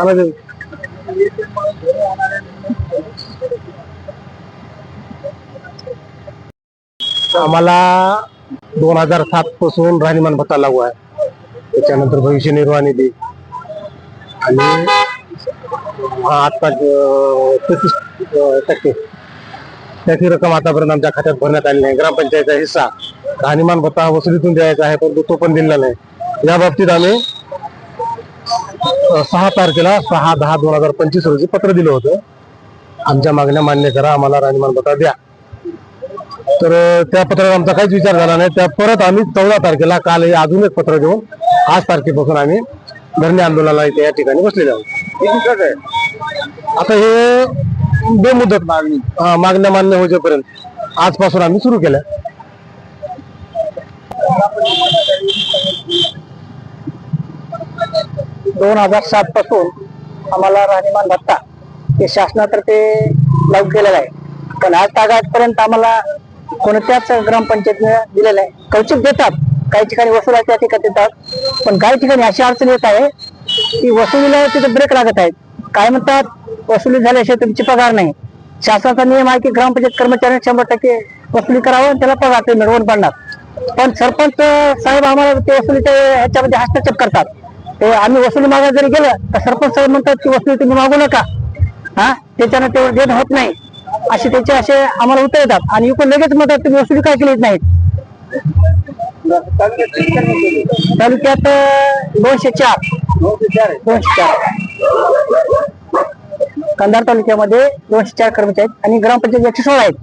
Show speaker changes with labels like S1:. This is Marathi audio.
S1: అలాగే आम्हाला दोन हजार सात पासून राहणीमान भत्ता लागू आहे. त्याच्यानंतर भविष्य निर्वाह निधी. आणि हा आता तेहतीस टक्के. त्याची रक्कम आतापर्यंत आमच्या खात्यात भरण्यात आली नाही. ग्रामपंचायतचा हिस्सा राहणीमान भत्ता हा वसुलीतून द्यायचा आहे परंतु तो पण दिलेला नाही. या बाबतीत आम्ही सहा तारखेला सहा दहा दोन हजार पंचवीस रोजी पत्र दिलं होतं. आमच्या मागण्या मान्य करा आम्हाला राहणीमान भत्ता द्या. तर त्या पत्रावर आमचा काहीच विचार झाला नाही. त्या परत आम्ही चौदा तारखेला काल हे अजून एक पत्र देऊन आज तारखेपासून आम्ही धरणे आंदोलनाला इथे या ठिकाणी बसलेले आहोत. आता हे बेमुदत मागणी हा, मागण्या मान्य होईपर्यंत आजपासून आम्ही सुरू केल्या.
S2: दोन हजार सात पासून आम्हाला राहणीमान भत्ता हे शासनातर्फे लागू केलेला आहे. पण आज तागापर्यंत आम्हाला कोणत्याच ग्रामपंचायतीने दिलेलं आहे कौचिक देतात. काही ठिकाणी वसुला त्या ठिकाणी देतात. पण काही ठिकाणी अशी अडचण येत आहे की वसुलीला तिथे ब्रेक लागत आहेत. काय म्हणतात? वसुली झाल्याशिवाय तुमची पगार नाही. शासनाचा नियम आहे की ग्रामपंचायत कर्मचाऱ्यांनी शंभर टक्के वसुली करावं आणि त्याला पगार ते मिळवून पडणार. पण सरपंच साहेब आम्हाला ते वसुलीच्या ह्याच्यामध्ये हस्तक्षेप करतात. ते आम्ही वसुली मागायला जरी गेलं तर सरपंच साहेब म्हणतात की वसुली तुम्ही मागू नका. हा? त्याच्यानं तेवढं देणं होत नाही. असे त्याचे असे आम्हाला उत्तर येतात. आणि इकडून लगेच म्हणतात तुम्ही वसुली काय केलीच नाहीत? तालुक्यात दोनशे चार. दोनशे चार. कंधार तालुक्यामध्ये दोनशे चार कर्मचारी आहेत आणि ग्रामपंचायत एकशे सोळा आहेत.